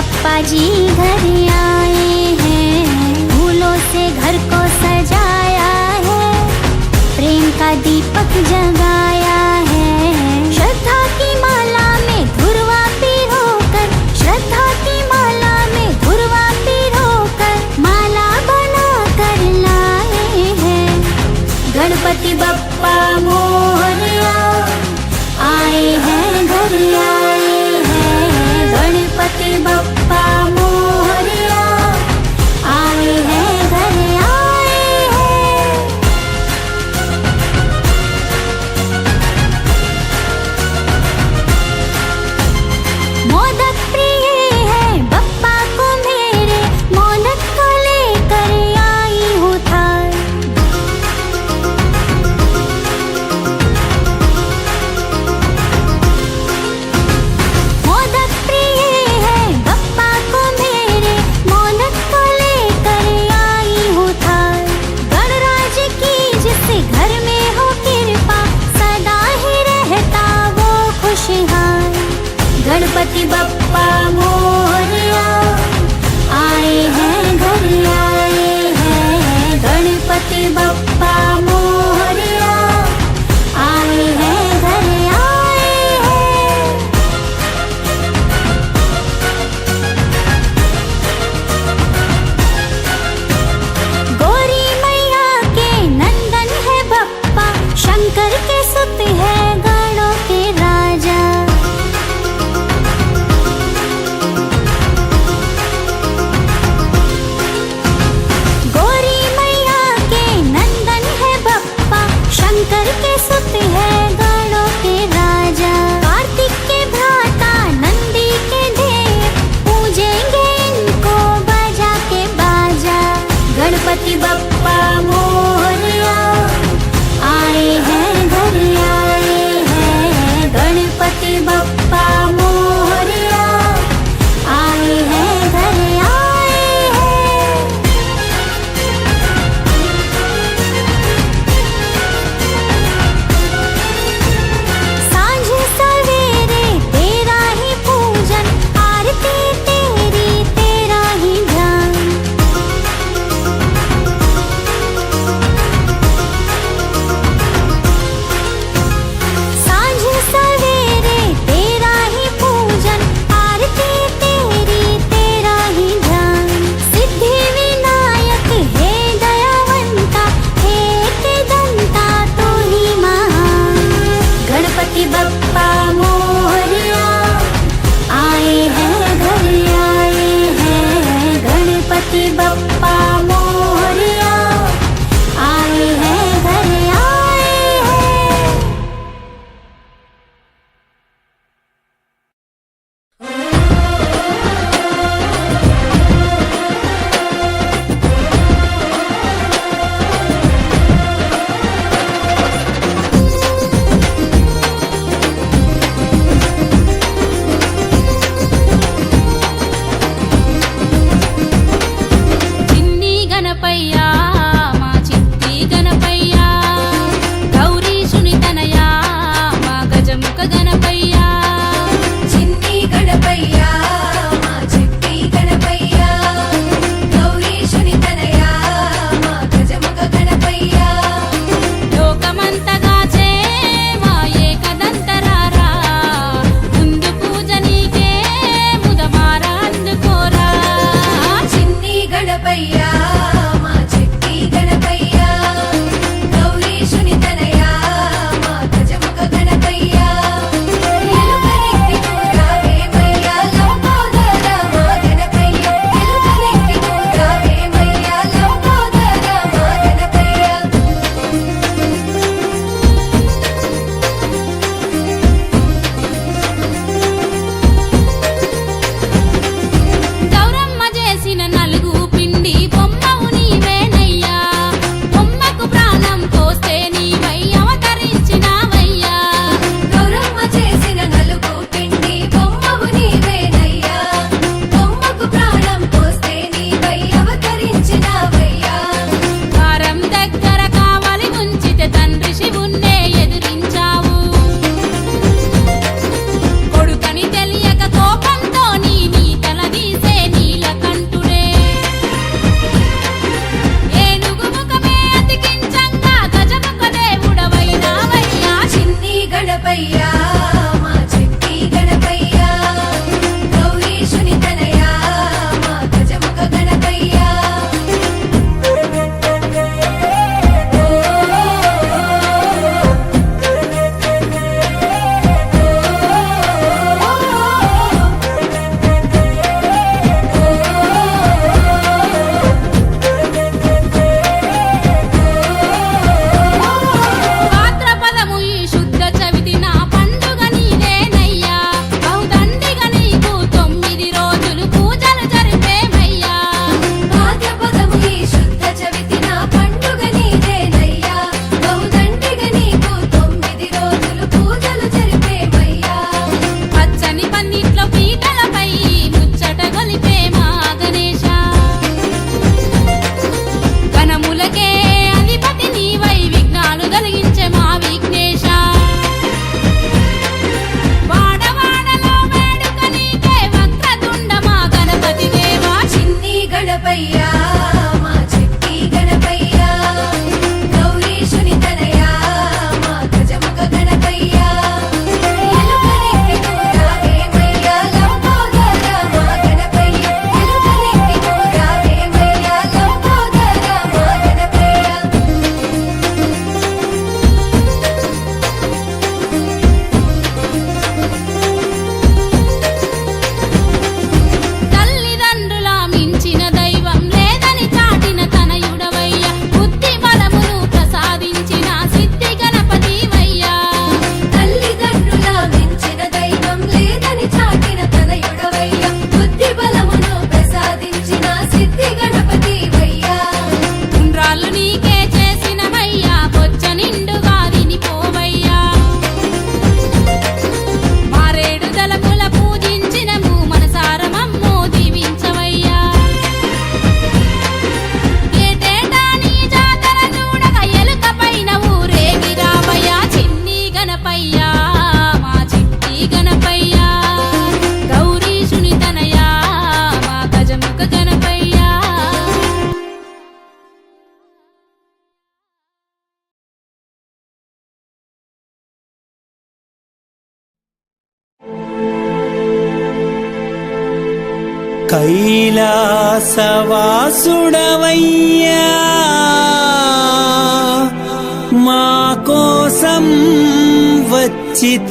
पप्पा जी घर आए हैं, फूलों से घर को सजाया है, प्रेम का दीपक जगाया है। श्रद्धा की माला में धुरवा पिरोकर, श्रद्धा की माला में धुरवा पिरोकर, माला बना कर लाए हैं। गणपति बप्पा, मोर Bapak కైలాసవాసుడవయ్యా మా కోసం వచ్చితివయ్యా.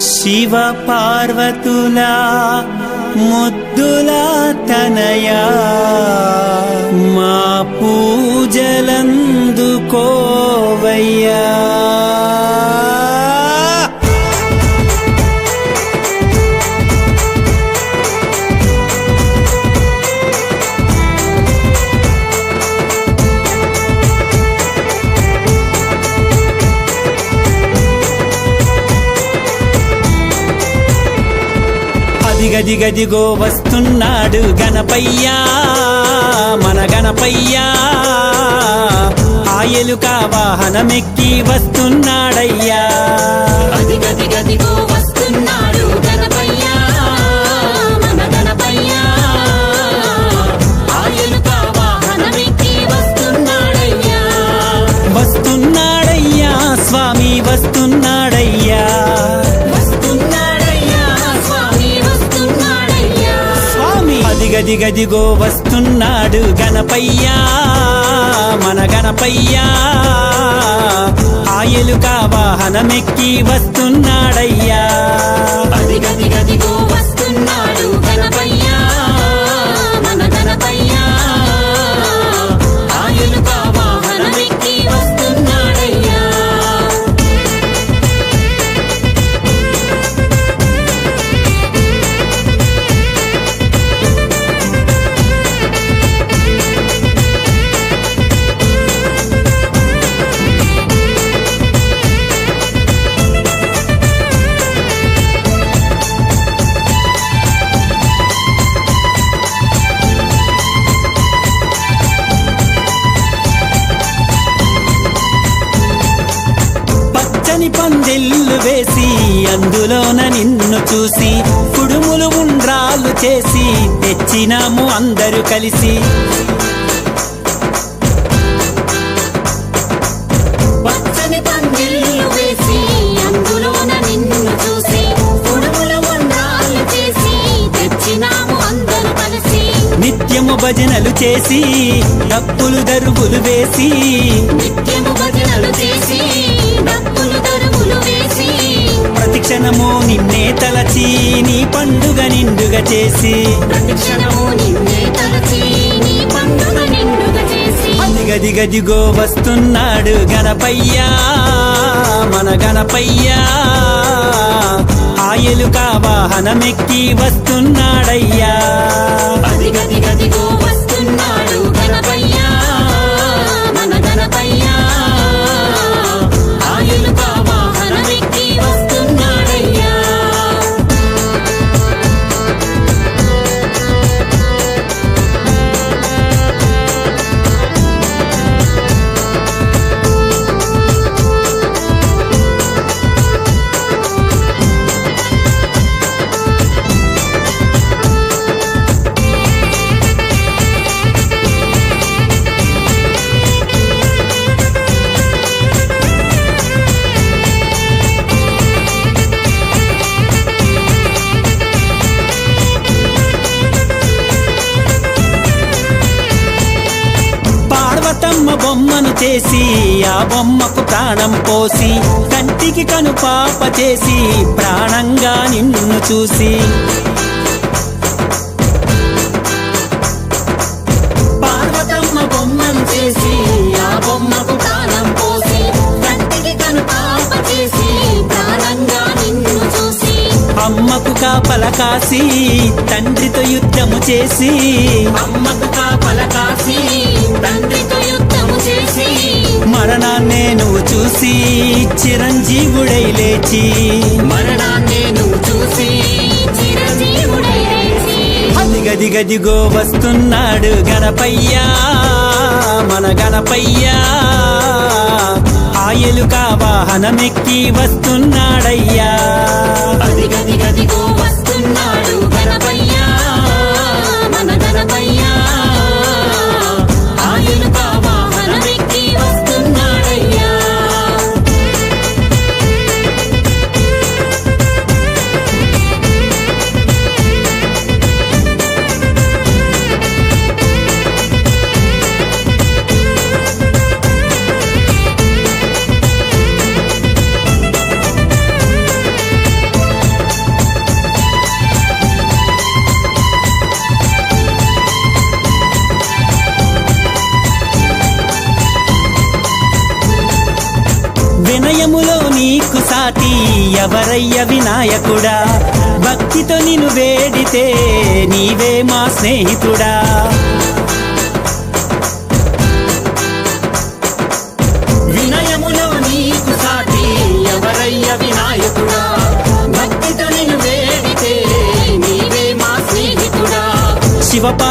శివ పార్వతుల ముద్దుల తనయా. మా పూజలందుకోవయ్యా. అదిగదిగదిగో వస్తున్నాడు గణపయ్యా మన గణపయ్యా. ఆయలుక వాహనమెక్కి వస్తున్నాడయ్యా. స్వామి వస్తున్నాడు గణపయ్యా మన గణపయ్యా. ఆయలుక వాహనమెక్కి వస్తున్నాడయ్యా. అదిగదిగదిగో వస్తున్నాడు గణపయ్యా. చూసి కుడుములు ఉండ్రాలు చేసి తెచ్చినాము అందరూ కలిసి. నిత్యము భజనలు చేసి డప్పులు దరువులు వేసి నిత్యము భజనలు చేసి ప్రతిక్షణము నిన్నే తలచి నీ పండుగ నిండుగా చేసి. చేసి. అదిగదిగదిగో వస్తున్నాడు గణపయ్యా మన గణపయ్యా. ఆయలుక వాహనమెక్కి వస్తున్నాడయ్యా. అదిగదిగదిగో వస్తున్నాడు బొమ్మను చేసి ఆ బొమ్మకు ప్రాణం పోసి కంటికి కను పాప చేసి ప్రాణంగా నిన్ను చూసి. పార్వతమ్మ బొమ్మను చేసి ఆ బొమ్మకు ప్రాణం పోసి కంటికి కను పాప చేసి ప్రాణంగా నిన్ను చూసి. అమ్మకు కాపల కాసి తండ్రితో యుద్ధము చేసి అమ్మకు కాపల కాసి తండ్రితో మరణాన్నే నువ్వు చూసి చిరంజీవుడై లేచి. మరణాన్ని నువ్వు చూసి లేచి. అదిగదిగదిగో వస్తున్నాడు గణపయ్యా. మన గణపయ్యా. ఆయలుక వాహనమెక్కి వస్తున్నాడయ్యా. అదిగదిగదిగో వస్తున్నాడు గణపయ్యా. వినయములో నీకు సాటి ఎవరయ్య వినాయకుడా? భక్తితో నిన్ను వేడితే నీవే మా స్నేహితుడా? వినయములో నీకు సాటి ఎవరయ్య వినాయకుడా? భక్తితో నిన్ను వేడితే నీవే మా స్నేహితుడా? శివపా